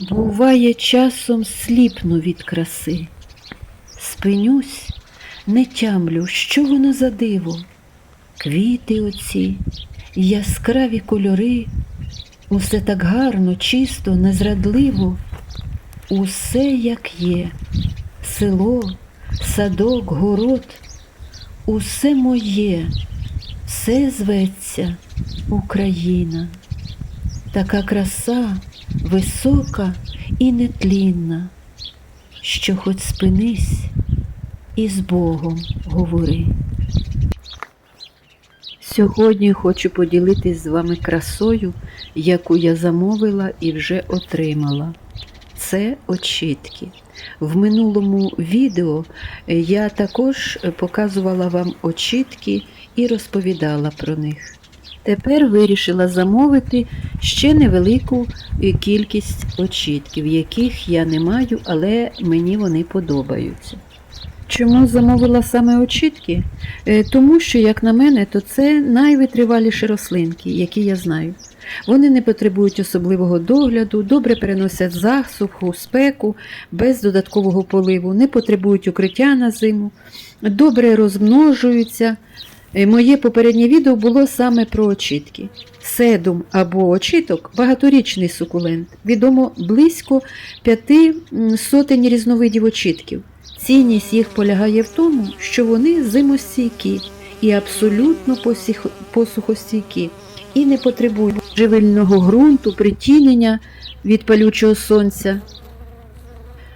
Буває, часом сліпну від краси. Спинюсь, не тямлю, що воно за диво. Квіти оці, яскраві кольори, усе так гарно, чисто, незрадливо, усе як є, село, садок, город, усе моє, все зветься Україна. Така краса висока і нетлінна, що хоч спинись і з Богом говори. Сьогодні хочу поділитись з вами красою, яку я замовила і вже отримала. Це очітки. В минулому відео я також показувала вам очітки і розповідала про них. Тепер вирішила замовити ще невелику кількість очітків, яких я не маю, але мені вони подобаються. Чому замовила саме очітки? Е, Тому що, як на мене, то це найвитриваліші рослинки, які я знаю. Вони не потребують особливого догляду, добре переносять засуху, спеку, без додаткового поливу, не потребують укриття на зиму, добре розмножуються. Е, Моє попереднє відео було саме про очітки. Седум або очіток багаторічний сукулент. Відомо близько п'яти сотень різновидів очітків. Цінність їх полягає в тому, що вони зимостійкі і абсолютно посухостійкі, і не потребують живильного ґрунту, притінення від палючого сонця.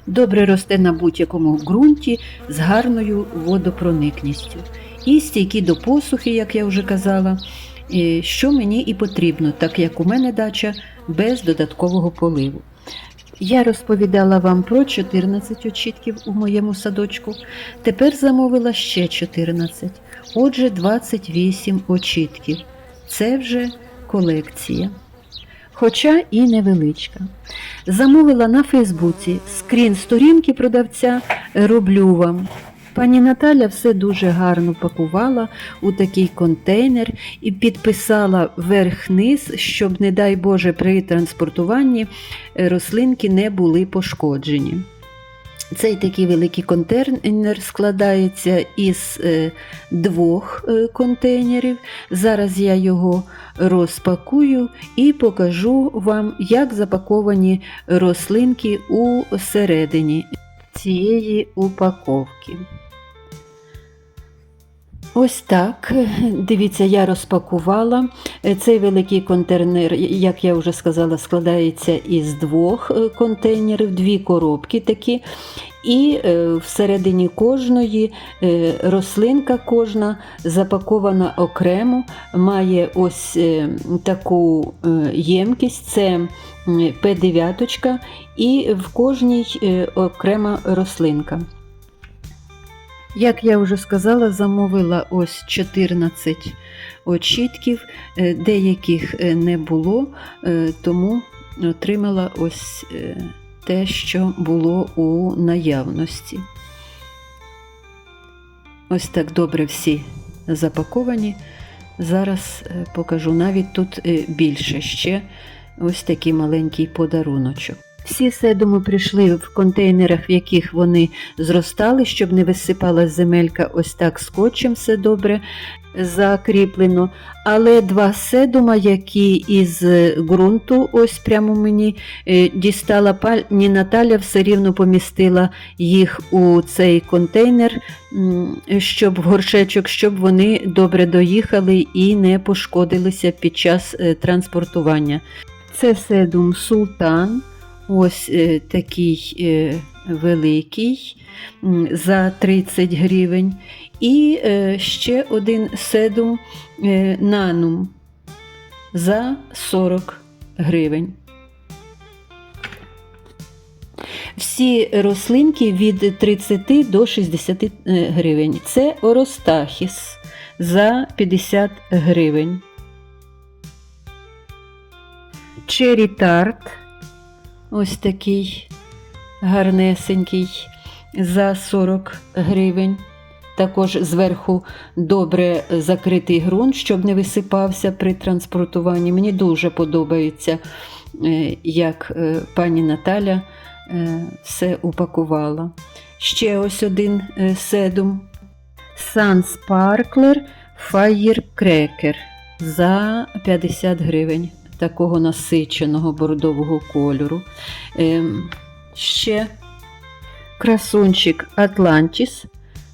Добре росте на будь-якому ґрунті з гарною водопроникністю і стійкі до посухи, як я вже казала, що мені і потрібно, так як у мене дача без додаткового поливу. Я розповідала вам про 14 очітків у моєму садочку. Тепер замовила ще 14. Отже, 28 очітків. Це вже колекція. Хоча і невеличка. Замовила на Фейсбуці скрін сторінки продавця роблю вам. Пані Наталя все дуже гарно пакувала у такий контейнер і підписала верх-низ, щоб, не дай Боже, при транспортуванні е, рослинки не були пошкоджені. Цей такий великий контейнер складається із е, двох е, контейнерів. Зараз я його розпакую і покажу вам, як запаковані рослинки у середині цієї упаковки. Ось так. Дивіться, я розпакувала. Цей великий контейнер, як я вже сказала, складається із двох е, контейнерів, дві коробки такі. І е, всередині кожної е, рослинка кожна запакована окремо, має ось таку ємкість, це м, П9, і в кожній окрема рослинка. Як я вже сказала, замовила ось 14 очітків, е, деяких е, не було, е, тому отримала ось те, що було у наявності. Ось так добре всі запаковані. Зараз покажу навіть тут більше ще ось такий маленький подаруночок. Всі седуми прийшли в контейнерах, в яких вони зростали, щоб не висипалась земелька, ось так скотчем все добре закріплено. Але два седума, які із ґрунту, ось прямо мені е, дістала пані Наталя, все рівно помістила їх у цей контейнер, щоб в горшечок, щоб вони добре доїхали і не пошкодилися під час е, транспортування. Це седум султан. Ось е, такий е, великий за 30 гривень. І е, ще один седум нанум за 40 гривень. Всі рослинки від 30 до 60 е, гривень. Це оростахіс за 50 гривень. Чері тарт ось такий гарнесенький за 40 гривень. Також зверху добре закритий ґрунт, щоб не висипався при транспортуванні. Мені дуже подобається, е, як е, пані Наталя е, все упакувала. Ще ось один седум. Sun Sparkler Firecracker за 50 гривень такого насиченого бордового кольору. Ем, ще красунчик Atlantis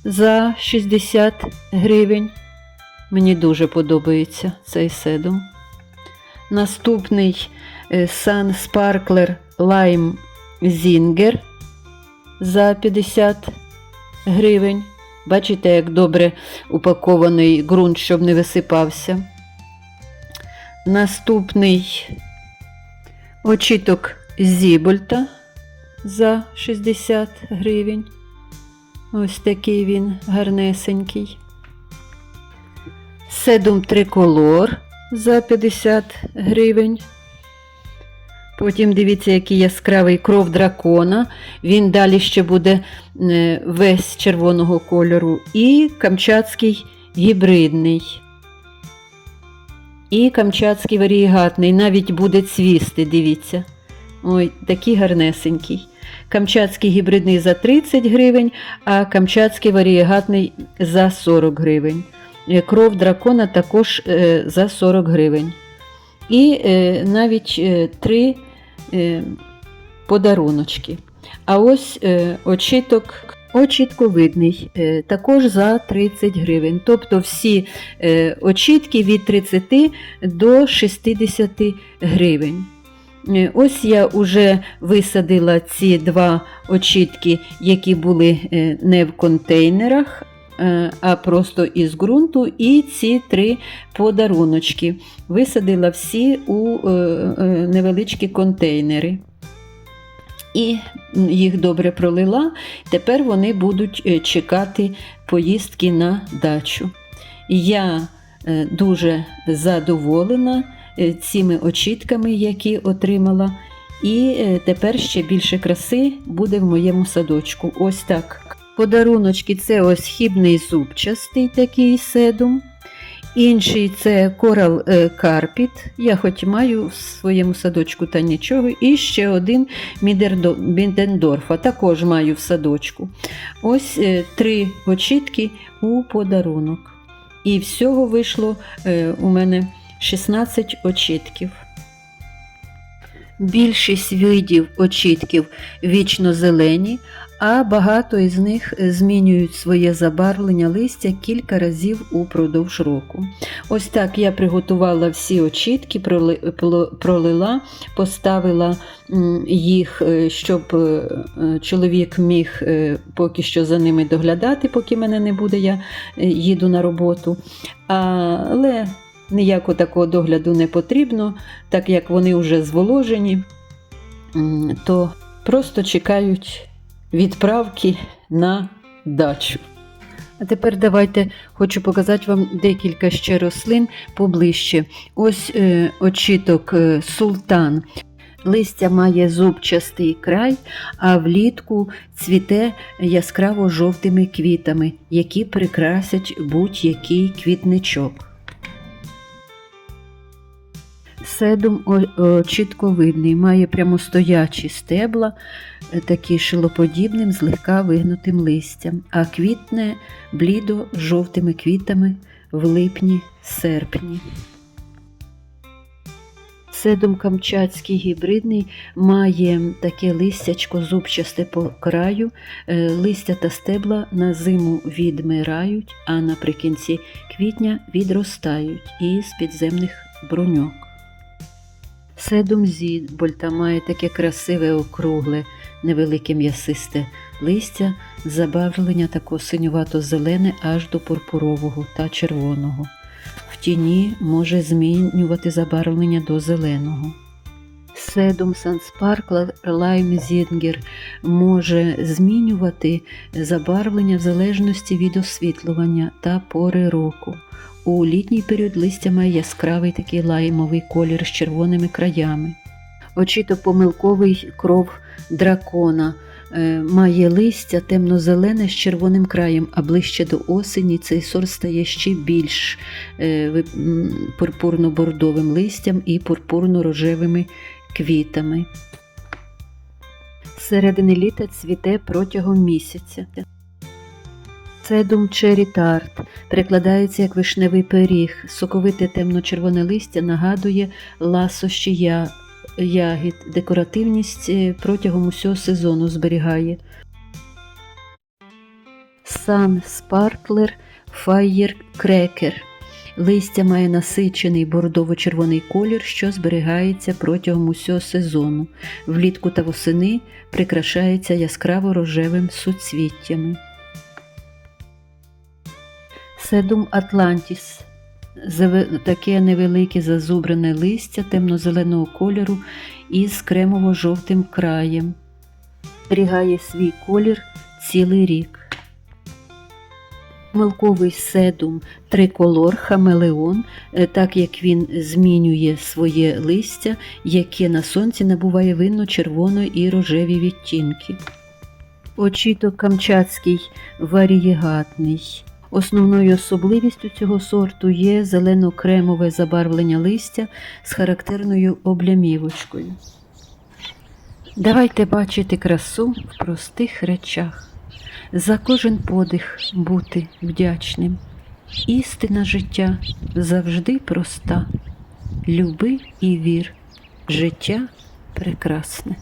за 60 гривень. Мені дуже подобається цей седум. Наступний е, Sun Sparkler Lime Zinger за 50 гривень. Бачите, як добре упакований ґрунт, щоб не висипався. Наступний очіток Зібольта за 60 гривень. Ось такий він гарнесенький. Седум триколор за 50 гривень. Потім дивіться, який яскравий кров дракона. Він далі ще буде е, весь червоного кольору. І камчатський гібридний. І камчатський варієгатний. Навіть буде цвісти, дивіться. Ой, такий гарнесенький. Камчатський гібридний за 30 гривень, а камчатський варієгатний за 40 гривень. Е, Кров дракона також е, за 40 гривень. І е, навіть три подаруночки. А ось е, Очітковидний, е, також за 30 гривень. Тобто всі е, очітки від 30 до 60 гривень. Е, Ось я вже висадила ці два очітки, які були не в контейнерах, а просто із ґрунту, і ці три подаруночки. Висадила всі у невеличкі контейнери. І їх добре пролила. Тепер вони будуть е, чекати поїздки на дачу. Я е, дуже задоволена е, цими очітками, які отримала. І тепер ще більше краси буде в моєму садочку. Ось так. Подаруночки це ось хібний зубчастий такий седум. Інший це корал е, карпіт. Я хоч маю в своєму садочку та нічого. І ще один Мідендорфа, також маю в садочку. Ось е, три очітки у подарунок. І всього вийшло е, у мене 16 очітків. Більшість видів очітків вічно зелені, а багато із них змінюють своє забарвлення листя кілька разів упродовж року. Ось так я приготувала всі очітки, пролила, поставила їх, е, щоб е, е, чоловік міг е, поки що за ними доглядати, поки мене не буде, я е, їду на роботу. Але ніякого такого догляду не потрібно, так як вони вже зволожені, то просто чекають відправки на дачу. А тепер давайте хочу показати вам декілька ще рослин поближче. Ось е, очіток е, султан. Листя має зубчастий край, а влітку цвіте яскраво жовтими квітами, які прикрасять будь-який квітничок. Седум чітко видний, має прямостоячі стебла, е, такі шилоподібним, злегка вигнутим листям, а квітне блідо жовтими квітами в липні-серпні. Седум камчатський гібридний має таке листячко зубчасте по краю, е, листя та стебла на зиму відмирають, а наприкінці квітня відростають із підземних бруньок. Седум зідбольта має таке красиве округле, невелике м'ясисте листя, забавлення такого синювато-зелене аж до пурпурового та червоного. В тіні може змінювати забарвлення до зеленого. Седум Санспаркла Лайм Зінгер може змінювати забарвлення в залежності від освітлювання та пори року. У літній період листя має яскравий такий лаймовий колір з червоними краями. Очіток помилковий кров дракона е, має листя темно-зелене з червоним краєм, а ближче до осені цей сорт стає ще більш е, пурпурно-бордовим листям і пурпурно-рожевими квітами. Середини літа цвіте протягом місяця. Седум Черрі Тарт перекладається як вишневий пиріг. Соковите темно-червоне листя нагадує ласощі ягід. Декоративність е, протягом усього сезону зберігає. Сан Спарклер Фаєр Крекер. Листя має насичений бордово-червоний колір, що зберігається протягом усього сезону. Влітку та восени прикрашається яскраво рожевим суцвіттями. Седум Атлантіс. Таке невелике зазубрене листя темно-зеленого кольору із кремово-жовтим краєм. Зберігає свій колір цілий рік. Мелковий седум триколор хамелеон, е, так як він змінює своє листя, яке на сонці набуває винно червоної і рожеві відтінки. Очіток камчатський варієгатний. Основною особливістю цього сорту є зелено-кремове забарвлення листя з характерною облямівочкою. Давайте бачити красу в простих речах. За кожен подих бути вдячним. Істина життя завжди проста. Люби і вір. Життя прекрасне.